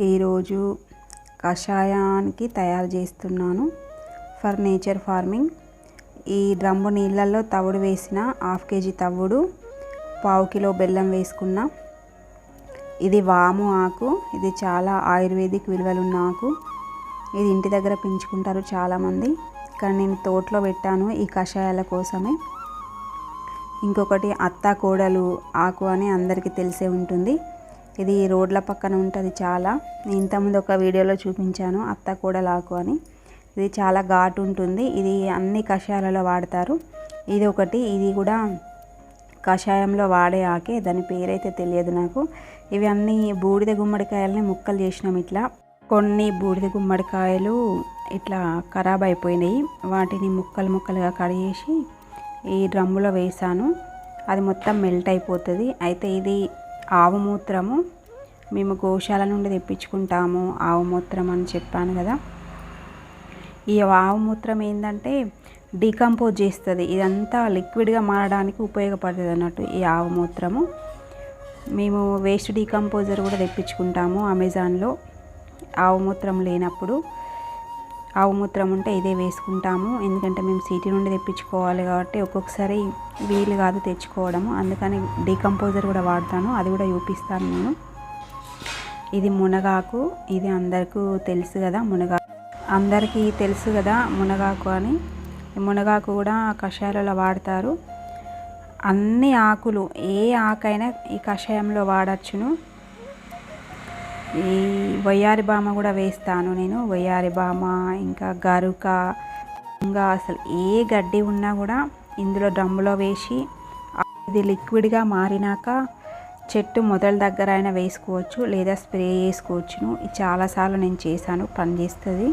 ఈరోజు కషాయానికి తయారు చేస్తున్నాను. For nature farming. ఈ డ్రమ్ము నీళ్ళల్లో తవుడు వేసిన హాఫ్ కేజీ తవుడు పావు కిలో బెల్లం వేసుకున్న. ఇది వాము ఆకు. ఇది చాలా ఆయుర్వేదిక్ విలువలున్న ఆకు. ఇది ఇంటి దగ్గర పెంచుకుంటారు చాలామంది. కానీ నేను తోటలో పెట్టాను ఈ కషాయాల కోసమే. ఇంకొకటి అత్త కోడలు ఆకు అని అందరికీ తెలిసే ఉంటుంది. ఇది రోడ్ల పక్కన ఉంటుంది చాలా. ఇంతకుముందు ఒక వీడియోలో చూపించాను అత్త కూడా లాకు అని. ఇది చాలా ఘాటు ఉంటుంది. ఇది అన్ని కషాయాలలో వాడతారు. ఇది ఒకటి. ఇది కూడా కషాయంలో వాడే ఆకే. దాని పేరైతే తెలియదు నాకు. ఇవి అన్ని బూడిద గుమ్మడికాయలని ముక్కలు చేసినాం ఇట్లా. కొన్ని బూడిద గుమ్మడికాయలు ఇట్లా ఖరాబ్ అయిపోయినాయి. వాటిని ముక్కలు ముక్కలుగా కడిగేసి ఈ డ్రమ్ములో వేసాను. అది మొత్తం మెల్ట్ అయిపోతుంది. అయితే ఇది ఆవు మూత్రము మేము గోశాల నుండి తెప్పించుకుంటాము ఆవు మూత్రం అని చెప్పాను కదా. ఈ ఆవు మూత్రం ఏంటంటే డీకంపోజ్ చేస్తుంది. ఇదంతా లిక్విడ్గా మారడానికి ఉపయోగపడుతుంది అన్నట్టు ఈ ఆవు మూత్రము మేము వేస్ట్ డీకంపోజర్ కూడా తెప్పించుకుంటాము అమెజాన్లో. ఆవు మూత్రం లేనప్పుడు ఆవు మూత్రం ఉంటే ఇదే వేసుకుంటాము. ఎందుకంటే మేము సిటీ నుండి తెప్పించుకోవాలి కాబట్టి ఒక్కొక్కసారి వీలు కాదు తెచ్చుకోవడము. అందుకని డీకంపోజర్ కూడా వాడతాను. అది కూడా చూపిస్తాను నేను. ఇది మునగాకు. ఇది అందరికీ తెలుసు కదా మునగా అందరికీ తెలుసు కదా మునగాకు అని. మునగాకు కూడా కషాయాలలో వాడతారు. అన్ని ఆకులు ఏ ఆకైనా ఈ కషాయంలో వాడచ్చును. ఈ వయ్యారి బామ కూడా వేస్తాను నేను. వయ్యారి బామ ఇంకా గరుక ఇంకా అసలు ఏ గడ్డి ఉన్నా కూడా ఇందులో డ్రమ్ములో వేసి ఇది లిక్విడ్గా మారినాక చెట్టు మొదల దగ్గర అయినా వేసుకోవచ్చు లేదా స్ప్రే చేసుకోవచ్చును. ఇది చాలాసార్లు నేను చేశాను పనిచేస్తుంది.